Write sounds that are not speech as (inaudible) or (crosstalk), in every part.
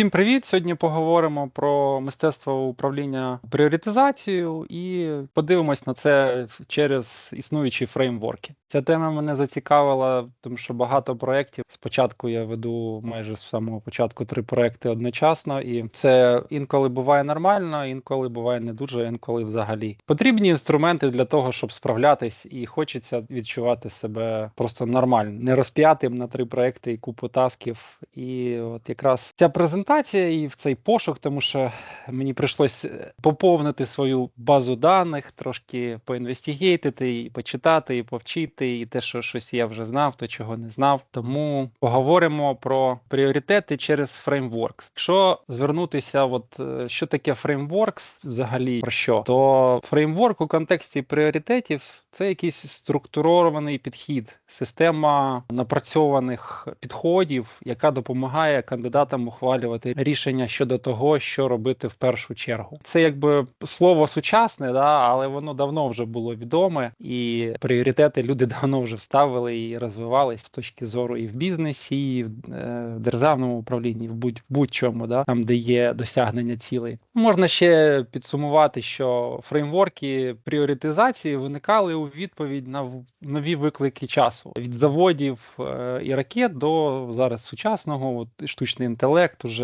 Всім привіт! Сьогодні поговоримо про мистецтво управління пріоритизацією і подивимось на це через існуючі фреймворки. Ця тема мене зацікавила, тому що багато проєктів. Спочатку я веду майже з самого початку три проекти одночасно, і це інколи буває нормально, інколи буває не дуже, інколи взагалі. Потрібні інструменти для того, щоб справлятись, і хочеться відчувати себе просто нормально, не розп'ятим на три проекти і купу тасків. І от якраз ця презентація і в цей пошук, тому що мені прийшлось поповнити свою базу даних, трошки поінвестігейтити, і почитати, і повчити і те, що щось я вже знав, то чого не знав. Тому поговоримо про пріоритети через Frameworks. Якщо звернутися, от е, що таке Frameworks взагалі про що, то фреймворк у контексті пріоритетів це якийсь структурований підхід, система напрацьованих підходів, яка допомагає кандидатам ухвалювати рішення щодо того, що робити в першу чергу. Це якби слово сучасне, да, але воно давно вже було відоме, і пріоритети люди (laughs) давно вже вставили і розвивались з точки зору і в бізнесі, і в е, державному управлінні, в будь- будь-чому, да, там, де є досягнення цілей. Можна ще підсумувати, що фреймворки пріоритизації виникали у відповідь на нові виклики часу від заводів е, і ракет до зараз сучасного от, штучний інтелект, уже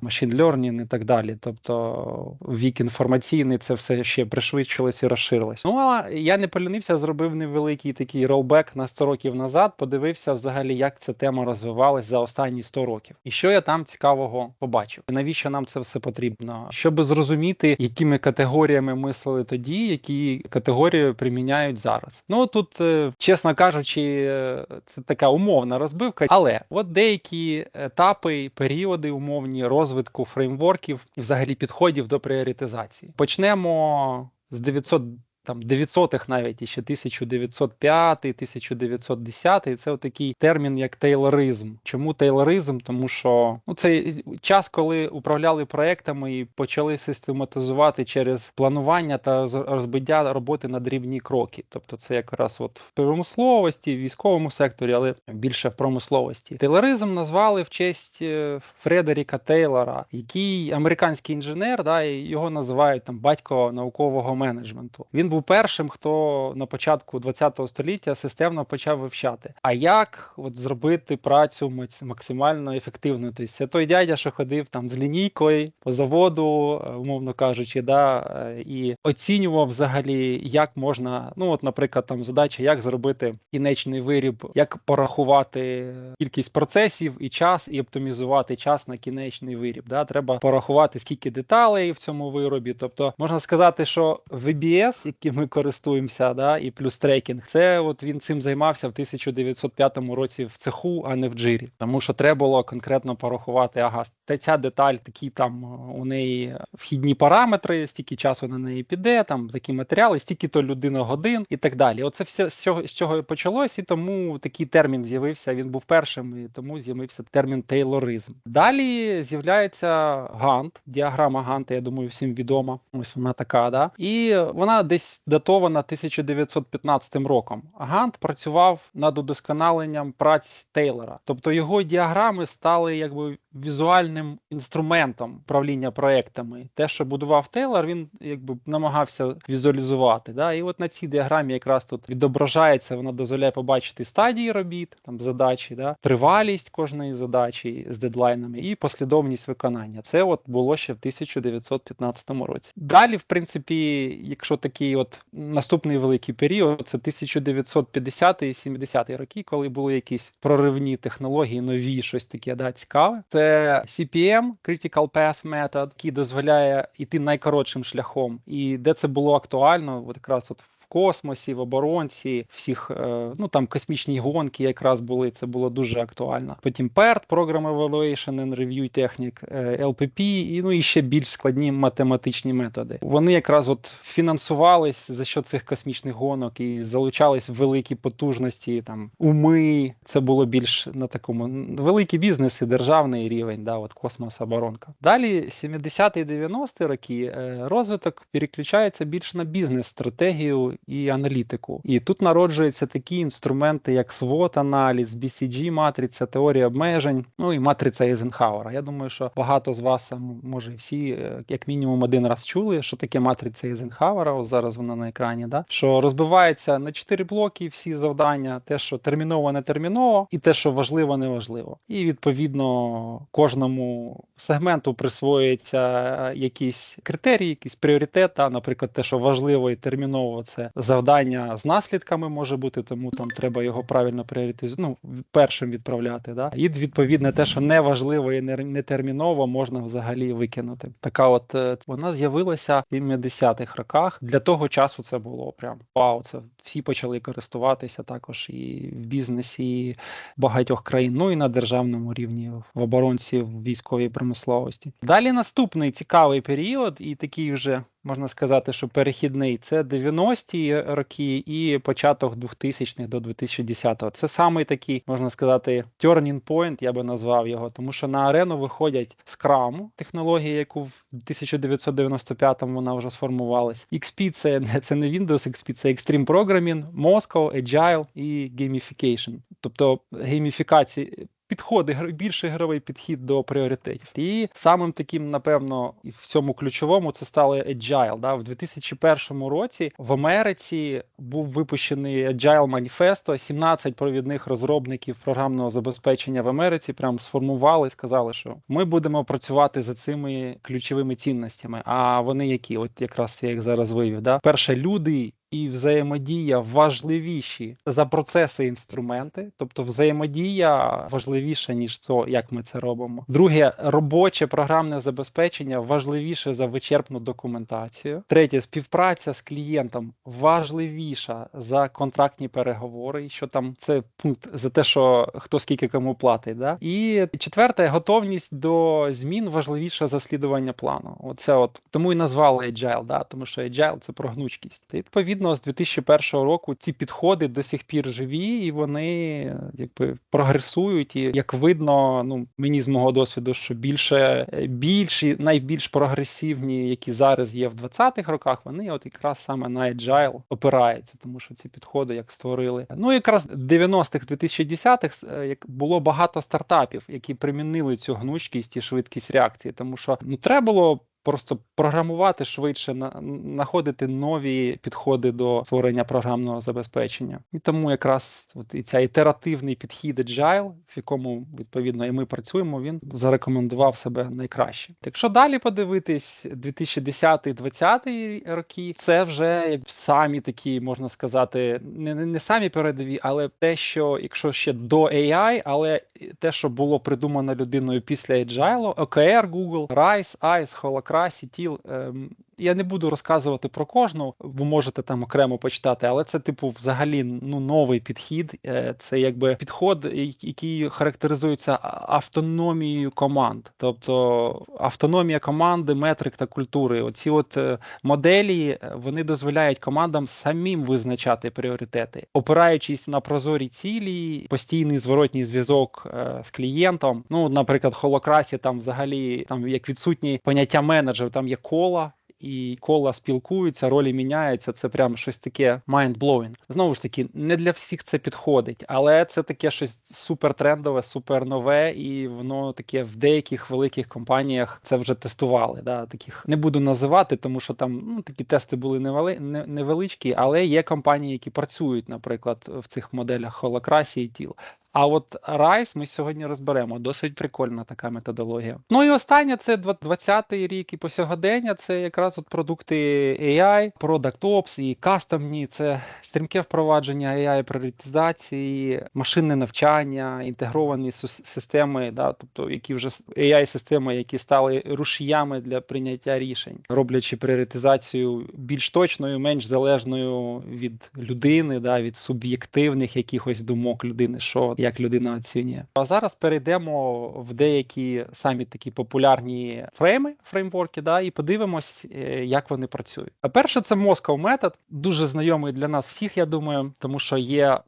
машин learning і так далі. Тобто вік інформаційний це все ще пришвидшилось і розширилось. Ну а я не полінився, зробив невеликий такий ролбек на 100 років назад. Подивився взагалі, як ця тема розвивалась за останні 100 років, і що я там цікавого побачив. І навіщо нам це все потрібно? Щоб зрозуміти, якими категоріями мислили тоді, які категорії приміняють зараз. Ну тут, е, чесно кажучи, е, це така умовна розбивка, але от деякі етапи, періоди умовні розвитку фреймворків і взагалі підходів до пріоритизації. Почнемо з 900 там 900-х навіть і ще 1905, 1910 це такий термін як тейлоризм. Чому тейлоризм? Тому що ну це час, коли управляли проектами і почали систематизувати через планування та розбиття роботи на дрібні кроки. Тобто, це якраз от в промисловості, в військовому секторі, але більше в промисловості. Тейлоризм назвали в честь е, Фредеріка Тейлора, який американський інженер, да, його називають там батько наукового менеджменту. Він був першим, хто на початку ХХ століття системно почав вивчати. А як от зробити працю максимально ефективною? Тобто це той дядя, що ходив там з лінійкою по заводу, е, умовно кажучи, да, е, і оцінював взагалі, як можна, ну от, наприклад, там задача, як зробити кінечний виріб, як порахувати кількість процесів і час, і оптимізувати час на кінечний виріб. Да? Треба порахувати, скільки деталей в цьому виробі. Тобто можна сказати, що VBS, яким ми користуємося, да, і плюс трекінг, це от він цим займався в 1905 році в цеху, а не в джирі. Тому що треба було конкретно порахувати, ага, та ця деталь, такі там е, у неї вхідні параметри, стільки часу на неї піде, там такі матеріали, стільки то людина годин і так далі. Оце все з цього з чого почалось, і тому такий термін з'явився. Він був першим, і тому з'явився термін тейлоризм. Далі з'являється Гант, діаграма Ганта, я думаю, всім відома. Ось вона така, да. І вона десь датована 1915 роком. Гант працював над удосконаленням праць Тейлора. Тобто його діаграми стали якби візуальним інструментом управління проектами. Те, що будував Тейлор, він якби намагався візуалізувати. Да? І от на цій діаграмі якраз тут відображається, вона дозволяє побачити стадії робіт, там задачі, да? тривалість кожної задачі з дедлайнами і послідовність виконання. Це от було ще в 1915 році. Далі, в принципі, якщо такий от наступний великий період, це 1950 і 70 роки, коли були якісь проривні технології, нові, щось таке да, цікаве. Це CPM, Critical Path Method, який дозволяє йти найкоротшим шляхом. І де це було актуально, от якраз от космосі, в оборонці, всіх е, ну там космічні гонки якраз були. Це було дуже актуально. Потім PERT, Program Evaluation and Review Technique, е, LPP, і ну і ще більш складні математичні методи. Вони якраз от фінансувались за що цих космічних гонок і залучались в великі потужності, там уми. Це було більш на такому н- великий бізнес і державний рівень, да, от космос, оборонка. Далі 70-ті 90-ті роки е, розвиток переключається більш на бізнес-стратегію і аналітику. І тут народжуються такі інструменти, як SWOT-аналіз, BCG-матриця, теорія обмежень, ну і матриця Ейзенхауера. Я думаю, що багато з вас, може, всі, е, як мінімум, один раз чули, що таке матриця Ейзенхауера. Ось зараз вона на екрані. Да? Що розбивається на чотири блоки всі завдання: те, що терміново, не терміново, і те, що важливо, не важливо. І відповідно кожному сегменту присвоюється якісь критерії, якийсь пріоритет. Та, наприклад, те, що важливо і терміново, це завдання з наслідками може бути, тому там треба його правильно пріоритизувати, ну, першим відправляти. Да? І відповідно те, що не важливо і не, не терміново, можна взагалі викинути. Така от е, вона з'явилася в 70-х роках. Для того часу це було прям вау. Це всі почали користуватися також і в бізнесі багатьох країн, ну і на державному рівні в оборонці, в військовій промисловості. Далі наступний цікавий період, і такий вже можна сказати, що перехідний це 90-ті роки і початок 2000-х до 2010-го. Це самий такий, можна сказати, turning point, я би назвав його, тому що на арену виходять Scrum, технологія, яку в 1995-му вона вже сформувалась. XP це, це не Windows XP, це Extreme Programming, Moscow, Agile і Gamification. Тобто гейміфікації підходи, більший ігровий підхід до пріоритетів. І самим таким, напевно, і в цьому ключовому це стало Agile. Да? В 2001 році в Америці був випущений Agile Manifesto, 17 провідних розробників програмного забезпечення в Америці прям сформували, сказали, що ми будемо працювати за цими ключовими цінностями. А вони які? От якраз я їх зараз вивів. Да? Перше, люди і взаємодія важливіші за процеси інструменти, тобто взаємодія важливіша, ніж то, як ми це робимо. Друге, робоче програмне забезпечення важливіше за вичерпну документацію. Третє, співпраця з клієнтом важливіша за контрактні переговори. Що там це пункт за те, що хто скільки кому платить. Да? І четверте, готовність до змін важливіша за слідування плану. Оце от тому і назвали Agile, да? тому що Agile – це про гнучкість. І, відповідно, з 2001 року ці підходи до сих пір живі, і вони якби прогресують. І як видно, ну мені з мого досвіду, що більше більші, найбільш прогресивні, які зараз є в 20-х роках, вони от якраз саме на Agile опираються, тому що ці підходи як створили. Ну якраз 90-х, 2010-х е, як було багато стартапів, які примінили цю гнучкість і швидкість реакції, тому що ну треба було. Просто програмувати швидше, на, знаходити нові підходи до створення програмного забезпечення. І тому якраз от і цей ітеративний підхід Agile, в якому відповідно і ми працюємо, він зарекомендував себе найкраще. Якщо далі подивитись, 2010-2020 роки, це вже як самі такі, можна сказати, не, не, самі передові, але те, що якщо ще до AI, але те, що було придумано людиною після Agile, OKR, Google, RISE, ICE, Holacracy, TIL, ем, я не буду розказувати про кожну, ви можете там окремо почитати, але це, типу, взагалі ну новий підхід. Е, Це якби підход, який характеризується автономією команд, тобто автономія команди, метрик та культури. Оці от е, моделі е, вони дозволяють командам самим визначати пріоритети, опираючись на прозорі цілі, постійний зворотній зв'язок з клієнтом. Ну, наприклад, холокрасі там взагалі там як відсутні поняття менеджер, там є кола. І кола спілкуються, ролі міняються. Це прям щось таке mind-blowing. Знову ж таки, не для всіх це підходить, але це таке щось супер трендове, супер нове, і воно таке в деяких великих компаніях це вже тестували. Да, Таких не буду називати, тому що там ну, такі тести були невели, невеличкі, але є компанії, які працюють, наприклад, в цих моделях холокрасі і тіл. А от Rise ми сьогодні розберемо. Досить прикольна така методологія. Ну і останнє це 20-й рік і по сьогодення. Це якраз от продукти AI, Product Ops і кастомні. Це стрімке впровадження AI пріоритизації, машинне навчання, інтегровані системи, да, тобто які вже AI системи, які стали рушіями для прийняття рішень, роблячи пріоритизацію більш точною, менш залежною від людини, да, від суб'єктивних якихось думок людини, що як людина оцінює. А зараз перейдемо в деякі самі такі популярні фрейми, фреймворки, да, і подивимось, е, як вони працюють. А перше, це Moscow метод, дуже знайомий для нас всіх, я думаю, тому що є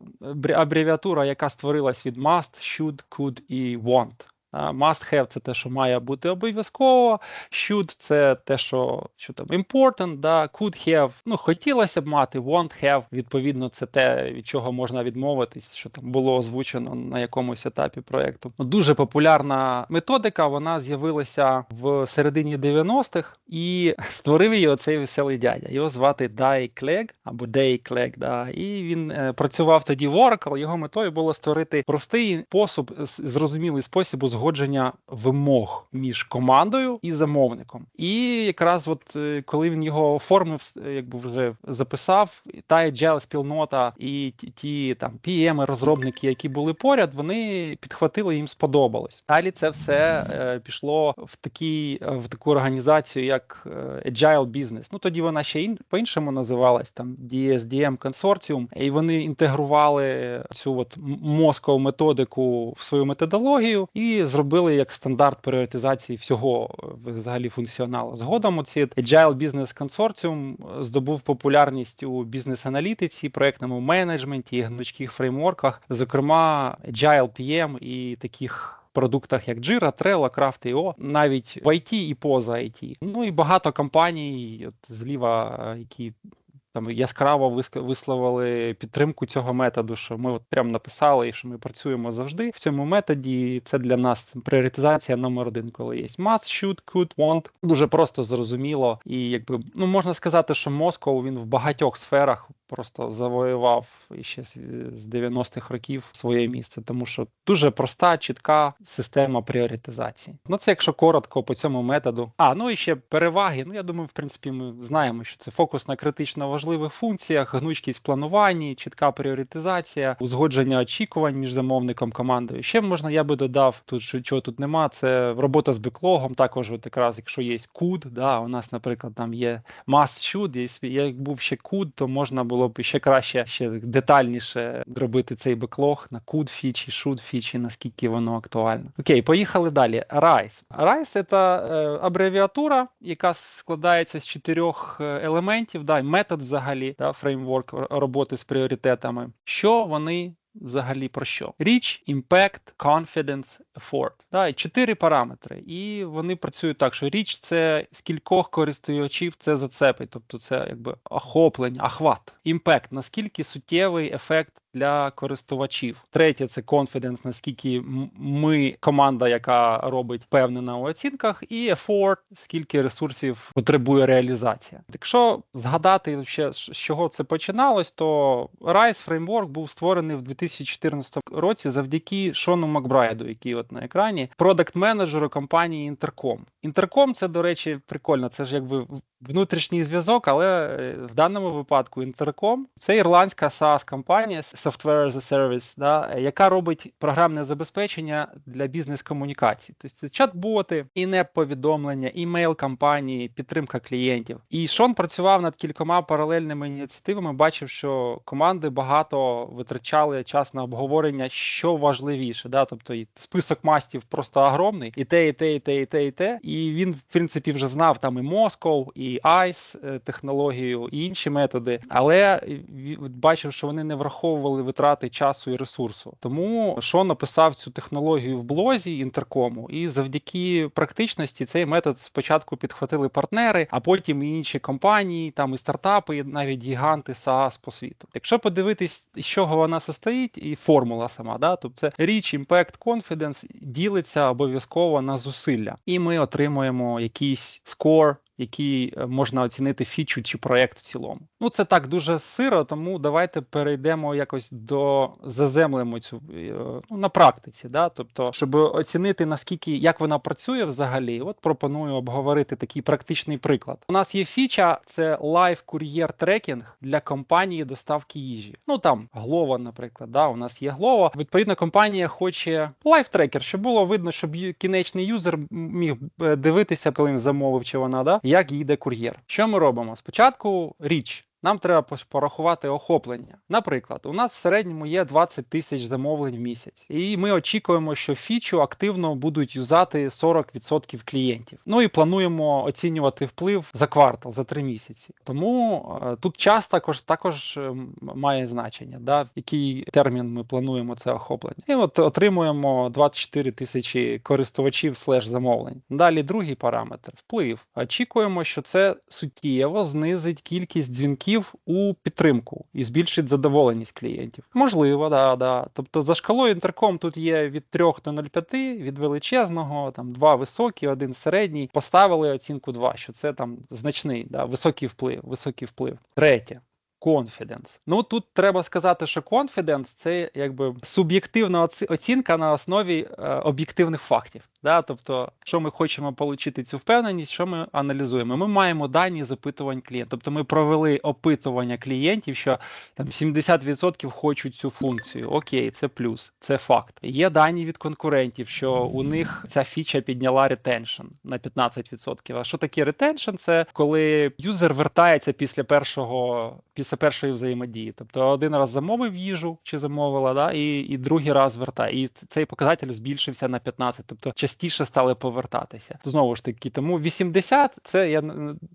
абревіатура, яка створилась від must, should, could і want. Must have це те, що має бути обов'язково. Should це те, що що там important, да. could have, ну хотілося б мати, won't have. Відповідно, це те, від чого можна відмовитись, що там було озвучено на якомусь етапі проєкту. Ну, Дуже популярна методика. Вона з'явилася в середині 90-х і (laughs) створив її оцей веселий дядя. Його звати Дай Клег або Дей Клег. Да. І він е, працював тоді в Oracle. Його метою було створити простий спосіб, зрозумілий спосіб узгодження вимог між командою і замовником. І якраз, от е, коли він його оформив, якби вже записав, та agile спільнота і ті, там PM, розробники, які були поряд, вони підхватили, їм сподобалось. Далі це все е, пішло в такий в таку організацію, як е, Agile Business. Ну тоді вона ще ін, по-іншому називалась там DSDM Consortium, і вони інтегрували цю от мозкову методику в свою методологію і зробили як стандарт пріоритизації всього е, взагалі функціоналу. Згодом ці Agile Business Consortium здобув популярність у бізнес-аналітиці, проектному менеджменті, гнучких фреймворках, зокрема Agile PM і таких. Продуктах як Jira, Trello, Craft.io, навіть в IT і поза IT. Ну і багато компаній, от зліва, е, які там яскраво висловили підтримку цього методу, що ми от прям написали, і що ми працюємо завжди в цьому методі. Це для нас пріоритизація номер один, коли є must, should, could, want. Дуже просто зрозуміло. І якби ну можна сказати, що Москов він в багатьох сферах просто завоював ще з 90-х років своє місце, тому що дуже проста, чітка система пріоритизації. Ну це якщо коротко по цьому методу. А ну і ще переваги. Ну я думаю, в принципі, ми знаємо, що це фокус на критично важливих функціях, гнучкість плануванні, чітка пріоритизація, узгодження очікувань між замовником командою. Ще можна, я би додав тут, що чого тут нема. Це робота з беклогом. Також, от якраз якщо є куд, да, у нас, наприклад, там є must should, як був ще куд, то можна було було б ще краще, ще детальніше робити цей беклог на куд фічі, шут фічі, наскільки воно актуально. Окей, поїхали далі. RISE. RISE – це е, абревіатура, яка складається з чотирьох е, елементів. Да, метод взагалі, да, фреймворк роботи з пріоритетами. Що вони взагалі про що? Річ, impact, confidence, effort. Да, чотири параметри. І вони працюють так, що річ це скількох користувачів це зацепить, тобто це якби охоплення, охват. Імпект, наскільки суттєвий ефект для користувачів. Третє це confidence, наскільки ми команда, яка робить впевнена у оцінках, і effort, скільки ресурсів потребує реалізація. Якщо згадати ще з чого це починалось, то RISE Framework був створений в 2014 році завдяки Шону Макбрайду, який от на екрані, продакт менеджеру компанії Інтерком. Інтерком це, до речі, прикольно. Це ж якби внутрішній зв'язок, але е, в даному випадку Інтерком це ірландська SaaS компанія Software as a Service, да, яка робить програмне забезпечення для бізнес-комунікацій. Тобто це чат-боти, інеп-повідомлення, імейл кампанії, підтримка клієнтів. І Шон працював над кількома паралельними ініціативами. Бачив, що команди багато витрачали час на обговорення, що важливіше. Да? Тобто і список мастів просто огромний, і те, і те, і те, і те, і те. І він, в принципі, вже знав там і Москов, і ICE е, технологію, і інші методи, але бачив, що вони не враховували витрати часу і ресурсу. Тому Шон написав цю технологію в блозі інтеркому, і завдяки практичності цей метод спочатку підхватили партнери, а потім і інші компанії, там і стартапи, і навіть гіганти SaaS по світу. Якщо подивитись, з чого вона состоїть, і формула сама, да, тобто це річ, імпект, confidence ділиться обов'язково на зусилля, і ми отримуємо якийсь скор який е, можна оцінити фічу чи проєкт в цілому. Ну це так дуже сиро, тому давайте перейдемо якось до заземлимо цю е, ну, на практиці. Да? Тобто, щоб оцінити наскільки як вона працює взагалі, от пропоную обговорити такий практичний приклад. У нас є фіча, це Live Courier Tracking для компанії доставки їжі. Ну там Glovo, наприклад, да, у нас є Glovo. Відповідно, компанія хоче лайф-трекер, щоб було видно, щоб кінечний юзер міг е, дивитися, коли він замовив, чи вона да як їде кур'єр. Що ми робимо? Спочатку річ нам треба порахувати охоплення. Наприклад, у нас в середньому є 20 тисяч замовлень в місяць, і ми очікуємо, що фічу активно будуть юзати 40% клієнтів. Ну і плануємо оцінювати вплив за квартал, за три місяці. Тому е, тут час також також е, має значення, да, в який термін ми плануємо це охоплення. І от отримуємо 24 тисячі користувачів слеш замовлень. Далі другий параметр вплив. Очікуємо, що це суттєво знизить кількість дзвінків у підтримку і збільшить задоволеність клієнтів. Можливо, да, да. Тобто за шкалою інтерком тут є від 3 до 0,5, від величезного, там два високі, один середній. Поставили оцінку 2, що це там значний, да, високий вплив, високий вплив. Третє. Confidence. Ну тут треба сказати, що confidence – це якби суб'єктивна оцінка на основі е, об'єктивних фактів. Да? Тобто, що ми хочемо отримати цю впевненість, що ми аналізуємо. Ми маємо дані з опитувань клієнтів. Тобто ми провели опитування клієнтів, що там 70% хочуть цю функцію. Окей, це плюс, це факт. Є дані від конкурентів, що у них ця фіча підняла ретеншн на 15%. А що таке ретеншн? Це коли юзер вертається після першого після першої взаємодії. Тобто один раз замовив їжу чи замовила, да, і, і другий раз вертає. І цей показатель збільшився на 15, тобто частіше стали повертатися. Знову ж таки, тому 80 це я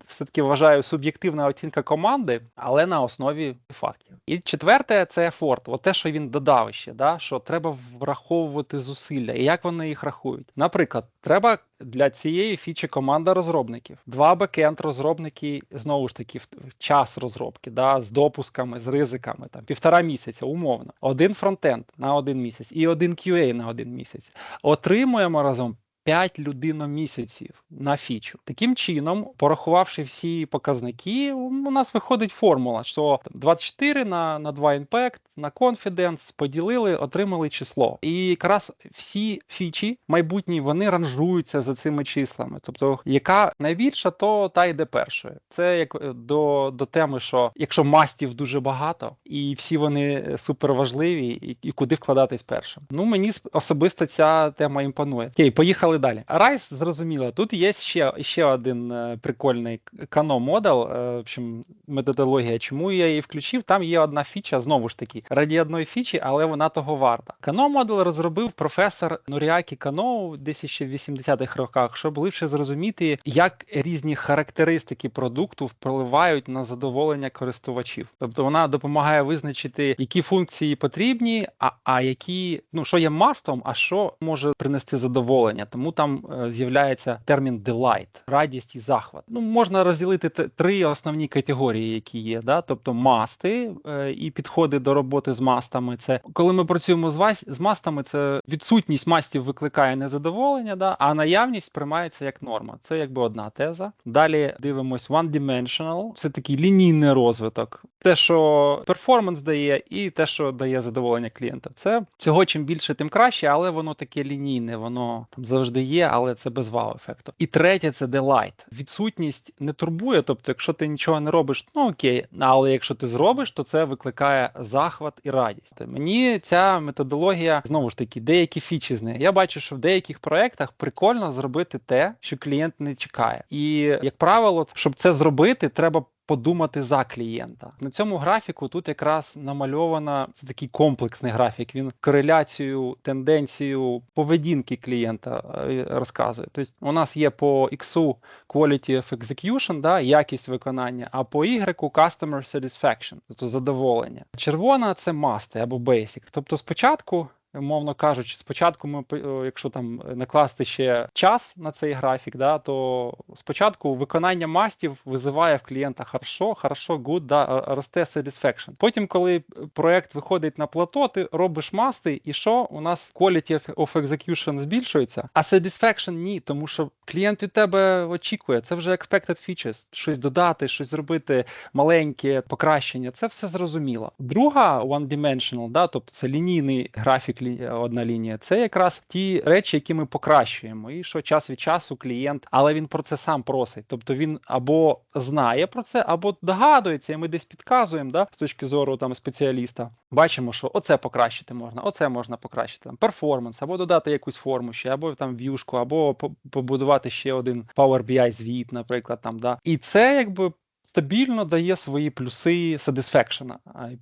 все-таки вважаю суб'єктивна оцінка команди, але на основі фактів. І четверте це Форт. От те, що він додав ще, да, що треба враховувати зусилля. І як вони їх рахують? Наприклад, треба для цієї фічі команда розробників, два бекенд розробники знову ж таки в час розробки, да, з допусками, з ризиками, там півтора місяця, умовно, один фронтенд на один місяць і один QA на один місяць. Отримуємо разом. 5 людиномісяців на фічу. Таким чином, порахувавши всі показники, у нас виходить формула, що 24 на, на 2 Impact, на Confidence поділили, отримали число. І якраз всі фічі майбутні вони ранжуються за цими числами. Тобто, яка найбільша, то та йде першою. Це як е, до, до теми, що якщо мастів дуже багато, і всі вони супер важливі, і, і куди вкладатись першим. Ну мені особисто ця тема імпонує. Окей, поїхали далі. Райс зрозуміло. Тут є ще, ще один е, прикольний кано модел. е, В общем, методологія. Чому я її включив? Там є одна фіча, знову ж таки, раді одної фічі, але вона того варта. Кано модел розробив професор Норіакі Кано десь ще в 80-х роках, щоб лише зрозуміти, як різні характеристики продукту впливають на задоволення користувачів. Тобто вона допомагає визначити, які функції потрібні, а, а які, ну що є мастом, а що може принести задоволення. Тому там е, з'являється термін delight, радість і захват. Ну можна розділити три основні категорії, які є. Да? Тобто масти е, і підходи до роботи з мастами. Це коли ми працюємо з вась з мастами, це відсутність мастів викликає незадоволення, да? а наявність сприймається як норма. Це якби одна теза. Далі дивимось one-dimensional, це такий лінійний розвиток. Те, що перформанс дає, і те, що дає задоволення клієнта. Це цього чим більше, тим краще, але воно таке лінійне, воно там завжди є, але це без вау-ефекту. І третє це delight. Відсутність не турбує. Тобто, якщо ти нічого не робиш, ну окей, але якщо ти зробиш, то це викликає захват і радість. Мені ця методологія знову ж таки деякі фічі з неї. Я бачу, що в деяких проєктах прикольно зробити те, що клієнт не чекає. І як правило, щоб це зробити, треба. Подумати за клієнта на цьому графіку. Тут якраз намальовано це такий комплексний графік. Він кореляцію, тенденцію поведінки клієнта е, розказує. Тобто, у нас є по X quality of execution, да, якість виконання, а по Y customer satisfaction, тобто задоволення. Червона це масти або basic. Тобто, спочатку Мовно кажучи, спочатку ми, якщо там накласти ще час на цей графік, да, то спочатку виконання мастів визиває в клієнта хорошо, хорошо, good, да, росте satisfaction. Потім, коли проект виходить на плато, ти робиш масти, і що у нас quality of- of execution збільшується, а satisfaction ні, тому що клієнт від тебе очікує. Це вже expected features, щось додати, щось зробити маленьке покращення. Це все зрозуміло. Друга one-dimensional, да, тобто це лінійний графік, лі- одна лінія. Це якраз ті речі, які ми покращуємо. І що час від часу клієнт, але він про це сам просить. Тобто він або знає про це, або догадується, і ми десь підказуємо, да, з точки зору там спеціаліста. Бачимо, що оце покращити можна, оце можна покращити. Там перформанс, або додати якусь форму ще, або там в'юшку, або побудувати ще один Power BI звіт, наприклад, там да. І це якби стабільно дає свої плюси satisfaction,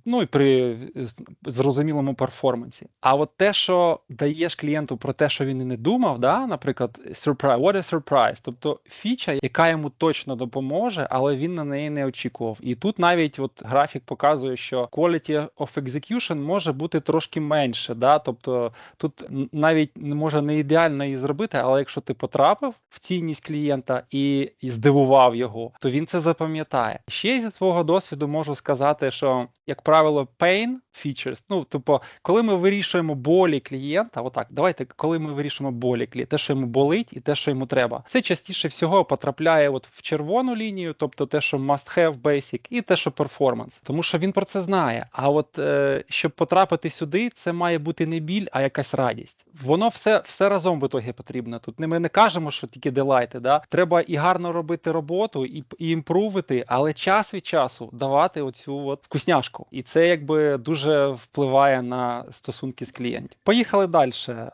ну і при зрозумілому перформансі. А от те, що даєш клієнту про те, що він і не думав, да, наприклад, surprise, what is surprise, тобто фіча, яка йому точно допоможе, але він на неї не очікував. І тут навіть от графік показує, що quality of execution може бути трошки менше. Да? Тобто тут навіть не може не ідеально її зробити, але якщо ти потрапив в цінність клієнта і, і здивував його, то він це запам'ятає. Ще зі свого досвіду можу сказати, що як правило, pain features, ну тобто, коли ми вирішуємо болі клієнта, отак, давайте, коли ми вирішуємо болі клієнта, те, що йому болить, і те, що йому треба, це частіше всього потрапляє от в червону лінію, тобто те, що must have basic, і те, що performance. Тому що він про це знає. А от е, щоб потрапити сюди, це має бути не біль, а якась радість. Воно все все разом в ітогі потрібно. Тут ми не кажемо, що тільки делайти. Да? Треба і гарно робити роботу, і і імпрувити, але час від часу давати оцю от вкусняшку. І це якби дуже впливає на стосунки з клієнтів. Поїхали далі.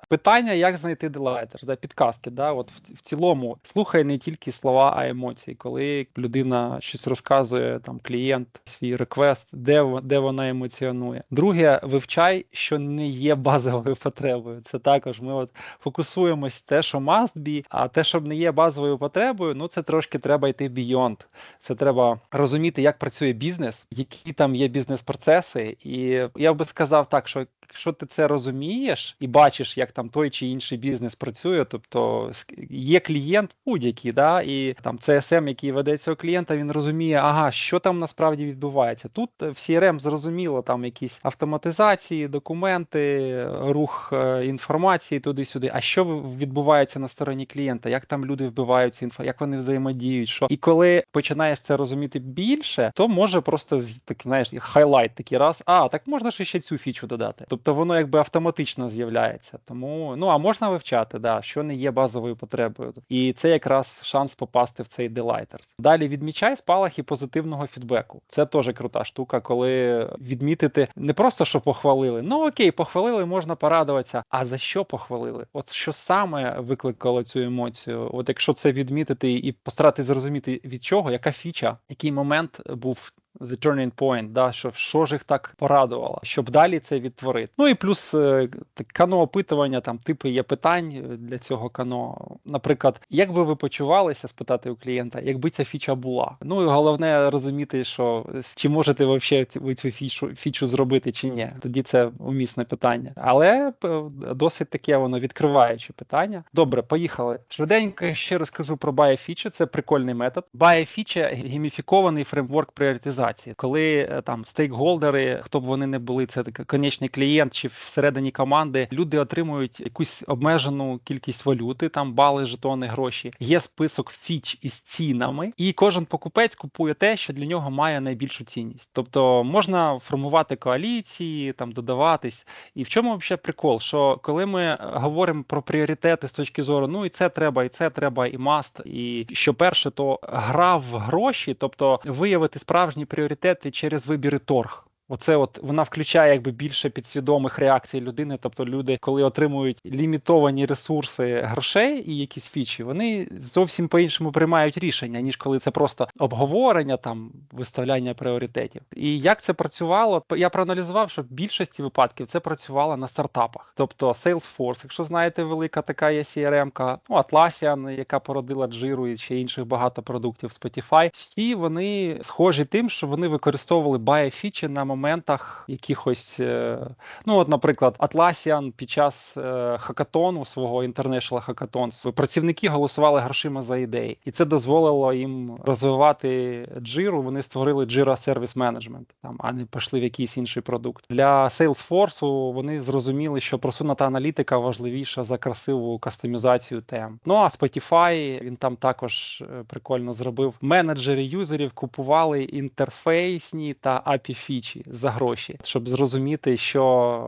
Питання, як знайти делайтер, да? підказки. Да? От в, в цілому слухай не тільки слова, а емоції. Коли людина щось розказує, там клієнт свій реквест, де де вона емоціонує. Друге, вивчай, що не є базовою потребою. Це також ми от фокусуємось те, що must be, а те, що не є базовою потребою, ну це трошки треба йти beyond. Це треба розуміти, як працює бізнес, які там є бізнес-процеси. І я би сказав так, що якщо ти це розумієш і бачиш, як там той чи інший бізнес працює, тобто є клієнт будь-який, да, і там CSM, який веде цього клієнта, він розуміє, ага, що там насправді відбувається. Тут в CRM зрозуміло, там якісь автоматизації, документи, рух е, інформації туди-сюди. А що відбувається на стороні клієнта? Як там люди вбиваються, як вони взаємодіють? Що і коли починаєш це розуміти більше, то може просто так, знаєш, хайлайт такий раз. А так можна ще цю фічу додати. Воно якби автоматично з'являється. Тому ну а можна вивчати, да, що не є базовою потребою. І це якраз шанс попасти в цей Delighters. Далі відмічай спалахи позитивного фідбеку. Це теж крута штука, коли відмітити не просто що похвалили. Ну окей, похвалили, можна порадуватися. А за що похвалили? От що саме викликало цю емоцію? От якщо це відмітити і постаратися зрозуміти від чого, яка фіча, який момент був the turning point, да, що що ж їх так порадувало, щоб далі це відтворити. Ну і плюс е, кано опитування, там типи є питань для цього кано. Наприклад, як би ви почувалися, спитати у клієнта, якби ця фіча була. Ну і головне розуміти, що чи можете ви цю фічу фічу зробити чи ні. Тоді це умісне питання. Але досить таке воно відкриваюче питання. Добре, поїхали. Швиденько ще розкажу про BioFeature. Це прикольний метод. BioFeature – гейміфікований фреймворк пріоритизації організації, коли е, там стейкхолдери, хто б вони не були, це конечний клієнт чи всередині команди, люди отримують якусь обмежену кількість валюти, там бали, жетони, гроші. Є список фіч із цінами, і кожен покупець купує те, що для нього має найбільшу цінність. Тобто можна формувати коаліції, там додаватись. І в чому взагалі прикол? Що коли ми говоримо про пріоритети з точки зору, ну і це треба, і це треба, і маст, і що перше, то гра в гроші, тобто виявити справжні пріоритети через вибір торг. Оце от вона включає якби більше підсвідомих реакцій людини. Тобто люди, коли отримують лімітовані ресурси грошей і якісь фічі, вони зовсім по-іншому приймають рішення, ніж коли це просто обговорення, там виставляння пріоритетів. І як це працювало? Я проаналізував, що в більшості випадків це працювало на стартапах. Тобто Salesforce, якщо знаєте, велика така є CRM-ка, ну Atlassian, яка породила Jira і ще інших багато продуктів Spotify, всі вони схожі тим, що вони використовували buy-фічі на моментах якихось, е, ну от, наприклад, Atlassian під час е, хакатону свого International Hackathon працівники голосували грошима за ідеї, і це дозволило їм розвивати джиру. Вони створили Jira Service Management, там, а не пішли в якийсь інший продукт. Для Salesforce вони зрозуміли, що просунута аналітика важливіша за красиву кастомізацію тем. Ну а Spotify він там також е, прикольно зробив. Менеджери юзерів купували інтерфейсні та API фічі за гроші, щоб зрозуміти, що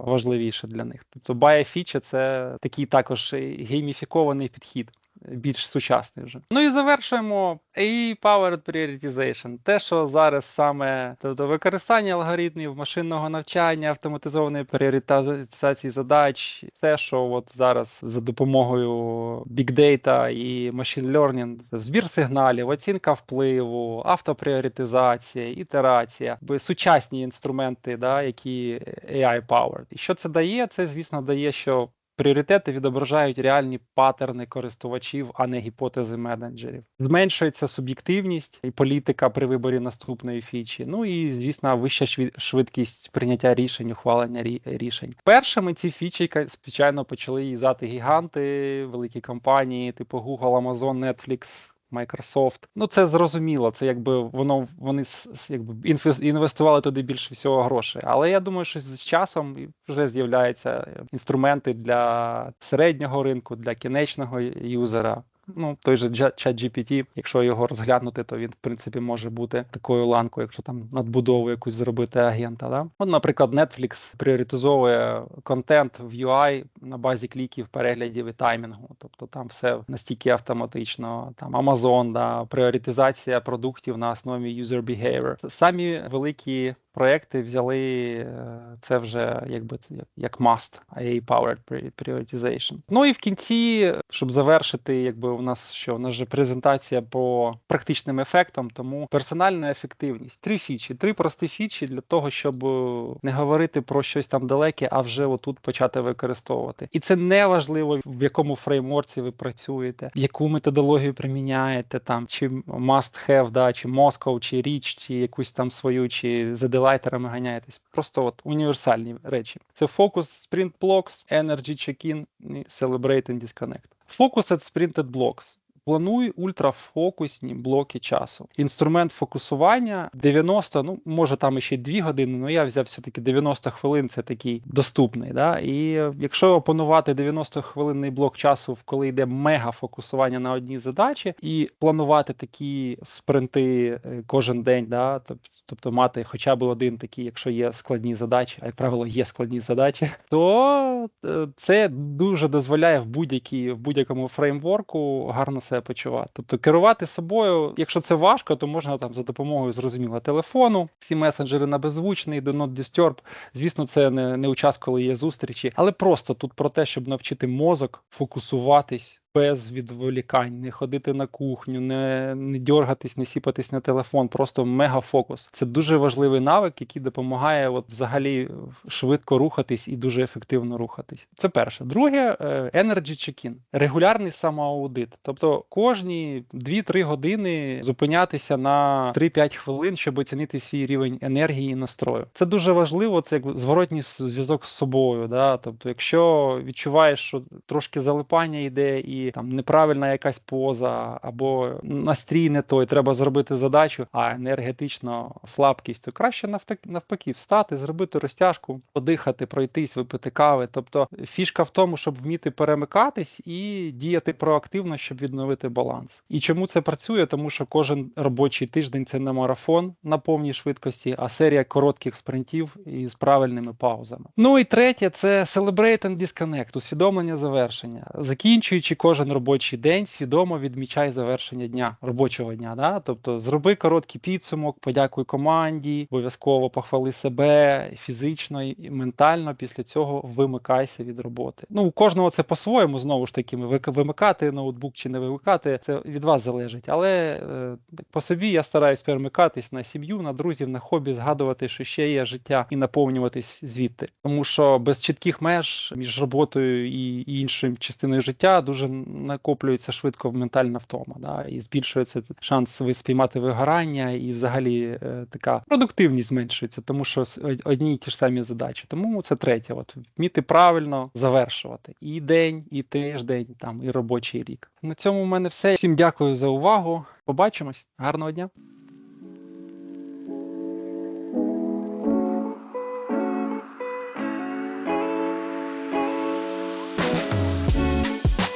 важливіше для них. Тобто buy a це такий також гейміфікований підхід. Більш сучасний вже. Ну і завершуємо AI Powered Prioritization. Те, що зараз саме тобто використання алгоритмів машинного навчання, автоматизованої пріоритизації задач, все, що от зараз за допомогою Big Data і Machine Learning, збір сигналів, оцінка впливу, автопріоритизація, ітерація, сучасні інструменти, да, які AI powered. І що це дає? Це, звісно, дає, що Пріоритети відображають реальні паттерни користувачів, а не гіпотези менеджерів. Зменшується суб'єктивність і політика при виборі наступної фічі. Ну і звісно, вища швидкість прийняття рішень, ухвалення рішень. Першими ці фічі звичайно почали їздати гіганти, великі компанії, типу Google, Amazon, Netflix. Microsoft. Ну це зрозуміло. Це якби воно вони якби інвестували туди більше всього грошей. Але я думаю, що з часом вже з'являються інструменти для середнього ринку, для кінечного юзера. Ну, той же ChatGPT, якщо його розглянути, то він, в принципі, може бути такою ланкою, якщо там надбудову якусь зробити агента. Да? От, наприклад, Netflix пріоритизовує контент в UI на базі кліків, переглядів і таймінгу. Тобто там все настільки автоматично. Там Amazon, да, пріоритизація продуктів на основі user behavior. Самі великі проекти взяли е, це вже якби це як must, IA powered prioritization. Ну і в кінці, щоб завершити, якби у нас що у нас же презентація по практичним ефектам, тому персональна ефективність. Три фічі, три прості фічі для того, щоб е, не говорити про щось там далеке, а вже отут почати використовувати. І це не важливо в якому фреймворці ви працюєте, яку методологію приміняєте там, чи must have, да, чи Moscow, чи Reach, чи якусь там свою, чи ZDL лайтерами ганяєтесь. Просто універсальні речі. Це фокус Sprint Blocks, Energy Check-in Celebrate and Disconnect. Focused Sprinted Blocks. Плануй ультрафокусні блоки часу. Інструмент фокусування 90, ну може там ще 2 години, але я взяв все-таки 90 хвилин, це такий доступний. Да? І якщо опанувати 90-хвилинний блок часу, коли йде мега фокусування на одній задачі, і планувати такі спринти е, кожен день, да? тобто мати хоча б один такий, якщо є складні задачі, а як правило, є складні задачі, (laughs) то е, це дуже дозволяє в будь-якій в будь-якому фреймворку гарно себе почувати. Тобто керувати собою, якщо це важко, то можна там за допомогою зрозуміло телефону, всі месенджери на беззвучний, do not disturb. Звісно, це не, не час, коли є зустрічі, але просто тут про те, щоб навчити мозок фокусуватись без відволікань, не ходити на кухню, не не дергатись, не сіпатись на телефон, просто мегафокус. Це дуже важливий навик, який допомагає от взагалі швидко рухатись і дуже ефективно рухатись. Це перше. Друге, е, energy check-in. регулярний самоаудит. Тобто кожні 2-3 години зупинятися на 3-5 хвилин, щоб оцінити свій рівень енергії і настрою. Це дуже важливо, це як зворотній зв'язок з собою. Да? Тобто, якщо відчуваєш, що трошки залипання йде і там неправильна якась поза, або настрій не той, треба зробити задачу, а енергетично слабкість, то краще навпаки встати, зробити розтяжку, подихати, пройтись, випити кави. Тобто фішка в тому, щоб вміти перемикатись і діяти проактивно, щоб відновити баланс. І чому це працює? Тому що кожен робочий тиждень це не марафон на повній швидкості, а серія коротких спринтів із правильними паузами. Ну і третє це Celebrate and Disconnect, усвідомлення завершення. Закінчуючи кожен кожен робочий день свідомо відмічай завершення дня робочого дня. Да? Тобто зроби короткий підсумок, подякуй команді, обов'язково похвали себе фізично і ментально. Після цього вимикайся від роботи. Ну у кожного це по-своєму знову ж таки вимикати ноутбук чи не вимикати. Це від вас залежить. Але е, по собі я стараюсь перемикатись на сім'ю, на друзів, на хобі, згадувати, що ще є життя, і наповнюватись звідти. Тому що без чітких меж між роботою і іншою частиною життя дуже накоплюється швидко ментальна втома, да, і збільшується шанс спіймати вигорання, і взагалі е, така продуктивність зменшується, тому що одні й ті ж самі задачі. Тому це третє. От вміти правильно завершувати і день, і тиждень, там, і робочий рік. На цьому в мене все. Всім дякую за увагу. Побачимось, гарного дня.